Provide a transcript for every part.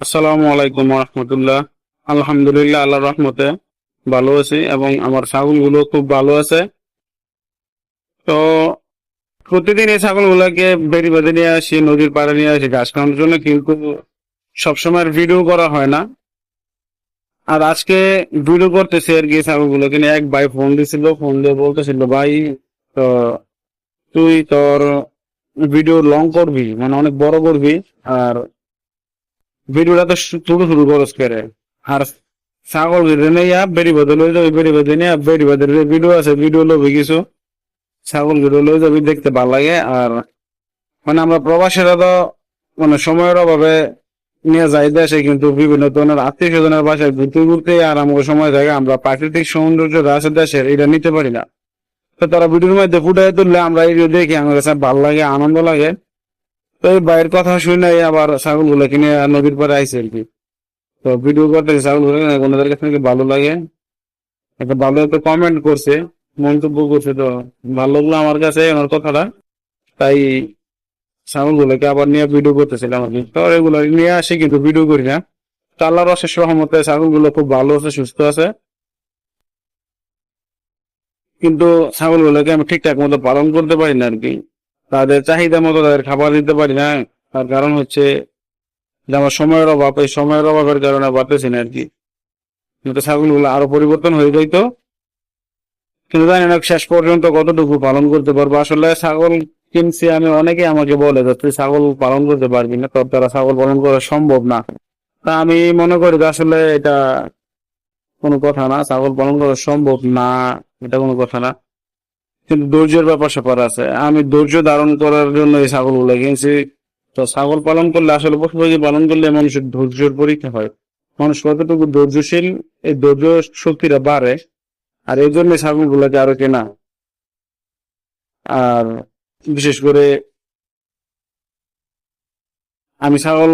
আসসালামু আলাইকুম রহমতুল্লাহ। আলহামদুলিল্লাহ আল্লাহ রহমতে ভালো আছি এবং আমার ছাগলগুলো খুব ভালো আছে। তো প্রতিদিন এই ছাগলগুলোকে বেরি বেঁধে নিয়ে আসি, নদীর পাড়ে নিয়ে আসি, ঘাস খাওয়ানোর জন্য কিন্তু সবসময় ভিডিও করা হয় না। আর আজকে ভিডিও করতেছি আর কি ছাগলগুলোকে নিয়ে। এক ভাই ফোন দিছিল, ফোন দিয়ে বলতেছিল, ভাই, তো তুই তোর ভিডিও লং করবি মানে অনেক বড় করবি, আর ভিডিওটা তো শু- শুরু করস করে আর ছাগল গিরে নিয়ে বেরি বদল লই যাবি, বেরি বদল নিয়ে, বেরি বদল ভিডিও আছে, ভিডিও লবি কিছু। ছাগল গিরে লই যাবি, দেখতে ভালো লাগে। আর মানে আমরা প্রবাসীরা তো মানে সময়ের অভাবে নিয়ে যাই দেশে, কিন্তু বিভিন্ন ধরনের আত্মীয় স্বজনের বাসায় ঘুরতে ঘুরতে আর সময় থাকে, আমরা প্রাকৃতিক সৌন্দর্য আছে দেশের, এটা নিতে পারি না। তো তারা ভিডিওর মধ্যে ফুটাই তুললে আমরা এই দেখি, আমার কাছে ভালো লাগে, আনন্দ লাগে। তো বাইরের কথা শুনে আবার ছাগলগুলো কিনে নদীর পারে আইসে আর কি। তো ভিডিও করতে ছাগলগুলো ওনাদের কাছে নাকি ভালো লাগে। একটা ভালো একটা কমেন্ট করছে, মন্তব্য করছে তো ভালো লাগল আমার কাছে ওনার কথাটা। তাই ছাগল গুলোকে আবার নিয়ে ভিডিও করতেছিলাম আর কি। তো এগুলো নিয়ে আসি কিন্তু ভিডিও করি না। তো আল্লাহর অশেষ ছাগলগুলো খুব ভালো আছে, সুস্থ আছে। কিন্তু ছাগল গুলোকে আমি ঠিকঠাক মতো পালন করতে পারি না আর কি। তাদের চাহিদা মতো তাদের খাবার দিতে পারি না। তার কারণ হচ্ছে যে আমার সময়ের অভাব, এই সময়ের অভাবের কারণে পারতেছি না আর কি কিন্তু ছাগলগুলো আরও পরিবর্তন হয়ে যাইতো কিন্তু জানি না শেষ পর্যন্ত কতটুকু পালন করতে পারব। আসলে ছাগল কিনছি আমি অনেকে আমাকে বলে যে, তুই ছাগল পালন করতে পারবি না, তোর দ্বারা ছাগল পালন করা সম্ভব না। তা আমি মনে করি যে, আসলে এটা কোনো কথা না। ছাগল পালন করা সম্ভব না, এটা কোনো কথা না। কিন্তু ধৈর্যের ব্যাপার স্যাপার আছে। আমি ধৈর্য ধারণ করার জন্য এই ছাগলগুলো কিনছি। তো ছাগল পালন করলে আসলে পশু পাখি পালন করলে মানুষের ধৈর্যের পরীক্ষা হয়। মানুষ কতটুকু ধৈর্যশীল, এই ধৈর্য শক্তিটা বাড়ে আর এই জন্য ছাগলগুলোকে আরও কেনা। আর বিশেষ করে আমি ছাগল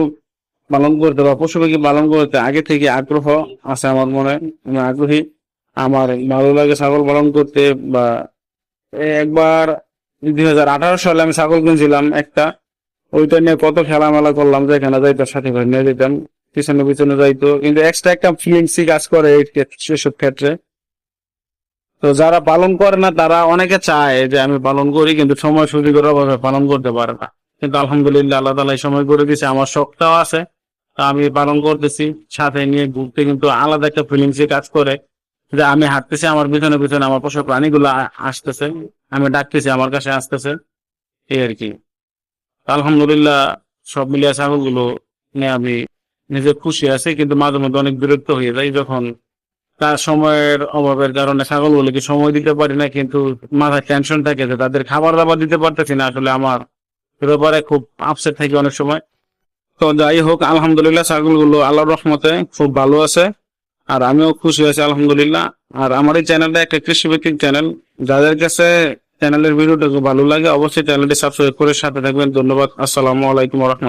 পালন করতে বা পশু পাখি পালন করতে আগে থেকে আগ্রহ আছে আমার মনে। আমি আগ্রহী। আমার ভালো লাগে ছাগল পালন করতে বা একবার দুই হাজার আঠারো সালে আমি ছাগল কিনছিলাম একটা। ওইটা নিয়ে কত খেলামেলা করলাম যেখানে যাইতাম সাথে করে নিয়ে যেতাম, পিছনে পিছনে যাইতো। কিন্তু এক্সট্রা একটা ফিলিংসই কাজ করে সেসব ক্ষেত্রে। তো যারা পালন করে না, তারা অনেকে চায় যে আমি পালন করি, কিন্তু সময় সুযোগের অভাবে পালন করতে পারে না। কিন্তু আলহামদুলিল্লাহ আল্লাহ তালা সময় করে দিয়েছে, আমার শখটাও আছে। তা আমি পালন করতেছি, সাথে নিয়ে ঘুরতে কিন্তু আলাদা একটা ফিলিংসই কাজ করে। যে আমি হাঁটতেছি, আমার পিছনে পিছনে আমার পশু প্রাণীগুলো আসতেছে। আমি ডাকতেছি, আমার কাছে আসতেছে। এই আর কি। আলহামদুলিল্লাহ, সব মিলিয়ে ছাগলগুলো নিয়ে আমি নিজে খুশি আছি, কিন্তু মাঝে মধ্যে অনেক বিরক্ত হয়ে যাই যখন তার সময়ের অভাবের কারণে ছাগলগুলোকে সময় দিতে পারি না, কিন্তু মাথায় টেনশন থাকে যে তাদের খাবার দাবার দিতে পারতেছি না। আসলে আমার ব্যাপারে খুব আপসেট থাকি অনেক সময়। তো যাই হোক, আলহামদুলিল্লাহ, ছাগলগুলো আল্লাহর রহমতে খুব ভালো আছে। আর আমিও খুশি হয়েছি, আলহামদুলিল্লাহ। আর আমার এই চ্যানেলটা একটা কৃষিভিত্তিক চ্যানেল যাদের কাছে চ্যানেলের ভিডিওটা ভালো লাগে, অবশ্যই চ্যানেলটি সাবস্ক্রাইব করে সাথে থাকবেন। ধন্যবাদ। আসসালামু আলাইকুম রহমতুল্লাহ।